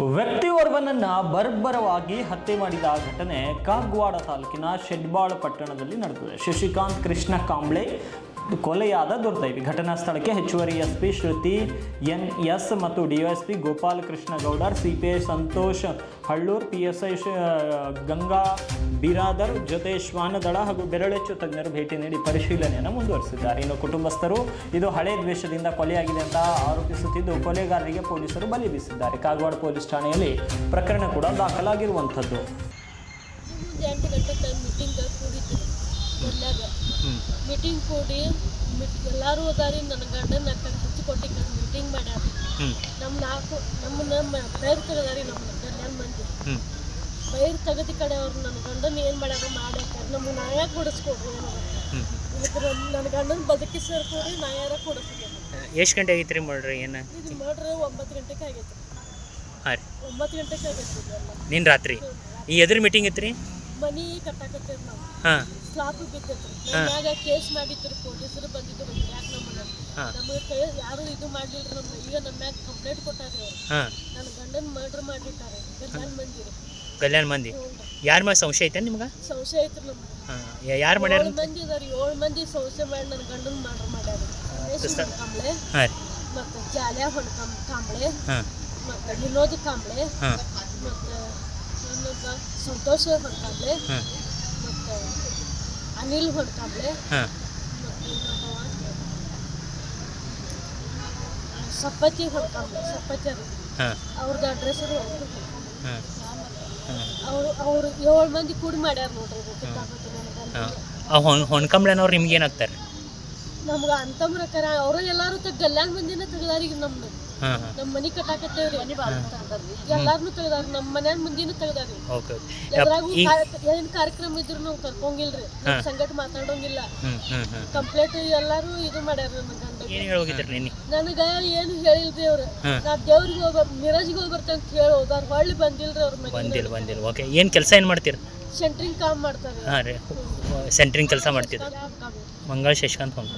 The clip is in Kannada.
ವ್ಯಕ್ತಿಯೋರ್ವನನ್ನ ಬರ್ಬರವಾಗಿ ಹತ್ಯೆ ಮಾಡಿದ ಘಟನೆ ಕಾಗ್ವಾಡ ತಾಲೂಕಿನ ಶೆಡ್ಬಾಳ ಪಟ್ಟಣದಲ್ಲಿ ನಡೆದಿದೆ. ಶಶಿಕಾಂತ್ ಕೃಷ್ಣ ಕಾಂಬ್ಳೆ ಕೊಲೆಯಾದ ದುರ್ದೈವಿ. ಘಟನಾ ಸ್ಥಳಕ್ಕೆ ಹೆಚ್ಚುವರಿ S P Shruthi N S ಮತ್ತು DYSP Gopala Krishna Gowdar C P I Santosh Hallur P S I Ganga Biradar ಜೊತೆ ಶ್ವಾನದಳ ಹಾಗೂ ಬೆರಳೆಚ್ಚು ತಜ್ಞರು ಭೇಟಿ ನೀಡಿ ಪರಿಶೀಲನೆಯನ್ನು ಮುಂದುವರಿಸಿದ್ದಾರೆ. ಇನ್ನು ಕುಟುಂಬಸ್ಥರು, ಇದು ಹಳೆ ದ್ವೇಷದಿಂದ ಕೊಲೆಯಾಗಿದೆ ಅಂತ ಆರೋಪಿಸುತ್ತಿದ್ದು, ಕೊಲೆಗಾರರಿಗೆ ಪೊಲೀಸರು ಬಲಿ ಬೀಸಿದ್ದಾರೆ. ಕಾಗವಾಡ ಪೊಲೀಸ್ ಠಾಣೆಯಲ್ಲಿ ಪ್ರಕರಣ ಕೂಡ ದಾಖಲಾಗಿರುವಂಥದ್ದು. ಮೀಟಿಂಗ್ ಕೂಡಿ ಎಲ್ಲರೂ ಅದಾರಿ ನನ್ನ ಗಂಡನ ಕಡೆ ಹಚ್ಚಿ ಕೊಟ್ಟಿಗೆ ಮೀಟಿಂಗ್ ಮಾಡ್ಯಾರ. ನಮ್ಮ ನಾಲ್ಕು ನಮ್ಮ ನಮ್ಮ ಬೈರ್ ತೆಗದಾರಿ ನಮ್ಮ ಕಲ್ಯಾಣ ಮಂದಿ. ಬೈರ್ ತೆಗದಿ ಕಡೆ ಅವ್ರು ನನ್ನ ಗಂಡನ ಏನು ಮಾಡ್ಯಾರ ಮಾಡ್ಯಾರ. ನಮ್ಗೆ ನಾಯಕ ಕೊಡಿಸ್ಕೊಡ್ರಿ ಇದಕ್ಕೆ ನಮ್ಮ- ನನ್ನ ಗಂಡನ ಬದುಕಿ ಸೇರ್ಕೊಡ್ರಿ ನಾಯಾರ ಕೊಡಿಸ್ಕೊಡ್ರಿ. ಎಷ್ಟು ಗಂಟೆ ಆಗೈತೆ ರೀ ಮಾಡ್ರಿ ಏನು? ಇದು ಮಾಡ್ರಿ ಒಂಬತ್ತು ಗಂಟೆಗೆ ಆಗೈತೆ ಹಾಂ ರೀ ಒಂಬತ್ತು ಗಂಟೆಗೆ ಆಗೈತೆ ನಿನ್ ನಿನ್ನ ರಾತ್ರಿ? ಈ ಎದ್ರ ಮೀಟಿಂಗ್ ಇತ್ತು ರೀ ಮನಿ ಕಟ್ಟಾಕತ್ತೇವ್ ನಾವು. ಸ್ಲಾಪ್ ಬಿದ್ದೈತ್ರಿ. ಮನ್ಯಾಗ ಕೇಸ್ ಮಾಡಿದ್ರು ಪೊಲೀಸರು ಬಂದಿದ್ರು ಯಾಕೆ ನಮ್ಮನ್ನ. ನಮಗೆ ಕೈ ಯಾರು ಇದು ಮಾಡ್ಲಿಲ್ರಿ ನಮ್ಮ ಈಗ ನಮ್ಮ ಮ್ಯಾಗ ಕಂಪ್ಲೇಂಟ್ ಕೊಟ್ಟಾರಿ. ಅವ್ರು ನನ್ನ ಗಂಡನ ಮರ್ಡರ್ ಮಾಡಿಟ್ಟಾರೆ ಗಂಡನ ಮಂದಿರಿ. ಕಲ್ಯಾಣ ಮಂದಿ. ಯಾರ ಮೇಲೆ ಸಂಶಯ ಐತೆ ನಿಮ್ಗೆ? ಸಂಶಯ ಐತ್ರಿ ನಮ್ಗೆ. ಯಾರು ಮಾಡ್ಯಾರ ಏಳು ಮಂದಿ ಇದಾರೆ. ಏಳು ಮಂದಿ ಸಂಶಯ ಮಾಡಿ ನನ್ನ ಗಂಡನ ಮರ್ಡರ್ ಮಾಡ್ಯಾರ. ಕಾಂಬ್ಳೆ ಮತ್ತು ಜಾಲ್ಯಾ ಹೊಣ್ ಕಾಂಬ್ಳೆ ಹಾಂ. ಮತ್ತು ವಿನೋದ್ ಕಾಂಬ್ಳೆ ಹಾಂ. ಮತ್ತು ಸಂತೋಷ್ ಹೊಣ್ಕಾಂಬ್ಳೆ ಹಾಂ ಮತ್ತು ಅನಿಲ್ ಹೊಣ್ಕಾಂಬ್ಳೆ ಸಪ್ಪತಿ ಮತ್ತು ಸಪ್ಪತಿ ಅದು. ಅವ್ರದ್ದು ಅಡ್ರೆಸ್ ಅವರು ಅವರು ಅವ್ರು ಅವ್ರು ಏಳು ಮಂದಿ ಕೂಡಿ ಮಾಡ್ಯಾರ ನೋಡ್ರಿ ಇದು ಕಿತ್ತಾಪತಿ ನನಗೆ ಹಾಂ. ಆ ಹೊಣ್ ಹೊಣ್ಕಂಬ್ಳನವ್ರು ನಿಮ್ಗೆ ಏನಾಗ್ತಾರೆ ನಮ್ಗೆ ಅಂತಮ್ರಕರ ಅವರು ಎಲ್ಲಾರು ಗಲ್ಯಾಣ ಮಂದಿನ ತೆಗ್ದಾರ ಈಗ ನಮ್ದು. ನಮ್ಮ ಮನಿ ಕಟ್ಟಾಕತ್ತೇವ್ರಿ ಎಲ್ಲಾರ್ನು ತೆಗ್ದಾರ ನಮ್ಮ ಮನ್ಯಾನ ಮಂದಿನ ತೆಗ್ದಾರಿ ಓಕೆ ಎದ್ರಾಗೂ ಏನ್ ಕಾರ್ಯಕ್ರಮ ಇದ್ರು ನಾವು ಕರ್ಕೊಂಗಿಲ್ರಿ. ಸಂಗಟ ಮಾತಾಡೋಂಗಿಲ್ಲ. ಕಂಪ್ಲೇಂಟ್ ಎಲ್ಲಾರು ಇದು ಮಾಡ್ಯಾರ ನನ್ನ ಗಂಡ ನನಗ ಏನು ಹೇಳಿಲ್ರಿ ಅವ್ರು. ನಾ ದೇವ್ರಿಗೆ ಹೋಗ ಮಿರಾಜ್ಗೆ ಹೋಗಿ ಅಂತ ಹೇಳಿ ಹೋದಾರ. ಹೊಳ್ಳಿ ಬಂದಿಲ್ರಿ ಅವ್ರ ಬಂದಿಲ್ಲ ಬಂದಿಲ್ಲ. ಓಕೆ ಏನು ಕೆಲಸ ಏನು ಮಾಡ್ತೀರಿ? ಸೆಂಟ್ರಿಂಗ್ ಕಾಮ್ ಮಾಡ್ತಾರೆ. ಹಾಂ ರೀ. ಸೆಂಟ್ರಿಂಗ್ ಕೆಲಸ ಮಾಡ್ತೀರಿ? ಮಂಗಳ ಶಶಿಕಾಂತ್ ಹ್ಮ್.